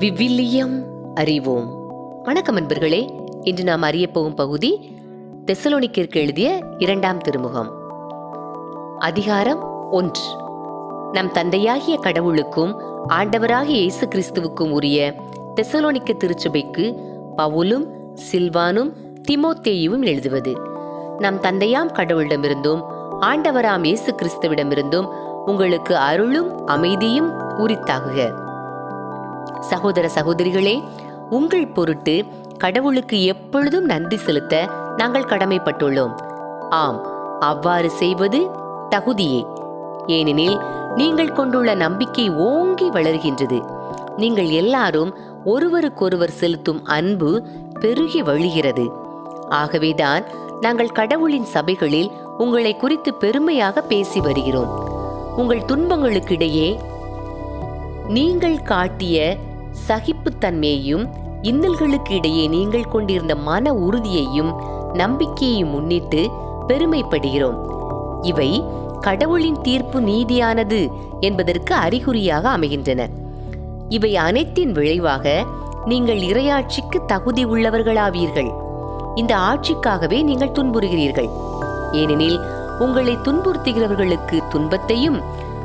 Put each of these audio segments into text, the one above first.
விவிலியம் அறிவோம். வணக்கம் அன்பர்களே இன்று நாம் அறிய போகும் பகுதி தெசலோனிக்கிற்கு எழுதிய இரண்டாம் திருமுகம். அதிகாரம் ஒன்று. நம் தந்தையாகிய கடவுளுக்கும் ஆண்டவராகிய இயேசு கிறிஸ்துவுக்கும் உரிய தெசலோனிக்க திருச்சபைக்கு பவுலும் சில்வானும் திமோத்தேயுவும் எழுதுவது. நம் தந்தையாம் கடவுளிடமிருந்தும் ஆண்டவராம் இயேசு கிறிஸ்துவிடமிருந்தும் உங்களுக்கு அருளும் அமைதியும் உரித்தாகுக. சகோதர சகோதரிகளே உங்கள் பொருட்டு கடவுளுக்கு எப்பொழுதும் நன்றி செலுத்த நாங்கள் கடமைப்பட்டுள்ளோம். ஆம் அவ்வாறு செய்வது தகுதியே. ஏனெனில் நீங்கள் கொண்டுள்ள நம்பிக்கை ஓங்கி வளர்கின்றது. நீங்கள் எல்லாரும் ஒருவருக்கொருவர் செலுத்தும் அன்பு பெருகி வழிகிறது. ஆகவேதான் நாங்கள் கடவுளின் சபைகளில் உங்களை குறித்து பெருமையாக பேசி வருகிறோம். உங்கள் துன்பங்களுக்கிடையே நீங்கள் காட்டிய சகிப்புத்தன்மையையும் இன்னல்களுக்கு இடையே நீங்கள் கொண்டிருந்த மன உறுதியையும் நம்பிக்கையையும் முன்னிட்டு பெருமைப்படுகிறோம். இவை கடவுளின் தீர்ப்பு நீதியானது என்பதற்கு அறிகுறியாக அமைகின்றன. இவை அனைத்தின் விளைவாக நீங்கள் இறையாட்சிக்கு தகுதி உள்ளவர்களாவீர்கள். இந்த ஆட்சிக்காகவே நீங்கள் துன்புறுகிறீர்கள். ஏனெனில் உங்களை துன்புறுத்துகிறவர்களுக்கு துன்பத்தையும்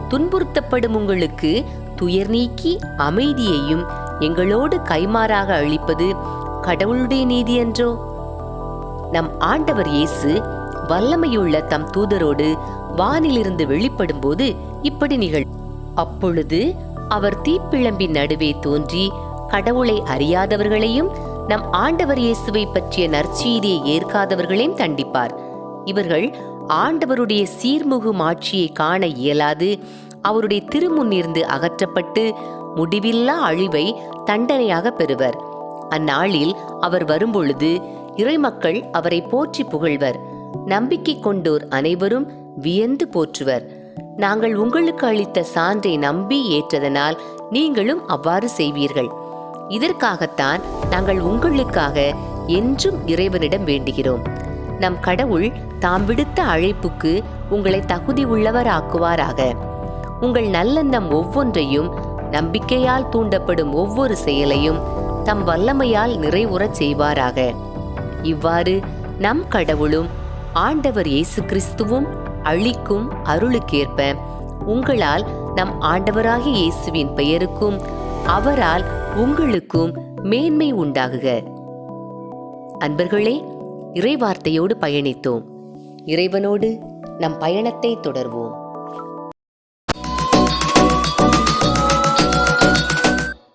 துன்புறுத்தப்படும் உங்களுக்கு துயர் நீக்கி அமைதியையும் எங்களோடு கைமாறாக அளிப்பது கடவுளுடைய நீதி என்றோ நம் ஆண்டவர் இயேசு வல்லமையுள்ள தம் தூதரோடு வானிலிருந்து வெளிப்படும்போது இப்படி நிகழ் அப்பொழுது அவர் தீப்பிழம்பின் நடுவே தோன்றி கடவுளை அறியாதவர்களையும் நம் ஆண்டவர் இயேசுவை பற்றிய நற்செய்தியை ஏற்காதவர்களையும் தண்டிப்பார். இவர்கள் ஆண்டவருடைய சீர்முகு ஆட்சியை காண இயலாது அவருடைய திருமுன்னிருந்து அகற்றப்பட்டு முடிவில்லா அழிவை தண்டனையாக பெறுவர். அந்நாளில் அவர் வரும்பொழுது இறைமக்கள் அவரை போற்றி புகழ்வர். நம்பிக்கை கொண்டோர் அனைவரும் வியந்து போற்றுவர். நாங்கள் உங்களுக்கு அளித்த சான்றை நம்பி ஏற்றதனால் நீங்களும் அவ்வாறு செய்வீர்கள். இதற்காகத்தான் நாங்கள் உங்களுக்காக என்றும் இறைவனிடம் வேண்டுகிறோம். நம் கடவுள் தாம் விடுத்த அழைப்புக்கு உங்களை தகுதி உள்ளவராக்குவாராக உங்கள் நல்லெண்ணம் ஒவ்வொன்றையும் நம்பிக்கையால் தூண்டப்படும் ஒவ்வொரு செயலையும் தம் வல்லமையால் நிறைவுறச் செய்வாராக. இவ்வாறு நம் கடவுளும் ஆண்டவர் இயேசு கிறிஸ்துவும் அழிக்கும் அருளுக்கேற்ப உங்களால் நம் ஆண்டவராகிய இயேசுவின் பெயருக்கும் அவரால் உங்களுக்கும் மேன்மை உண்டாகுக. அன்பர்களே இறைவார்த்தையோடு பயணித்தோம். இறைவனோடு நம் பயணத்தை தொடர்வோம்.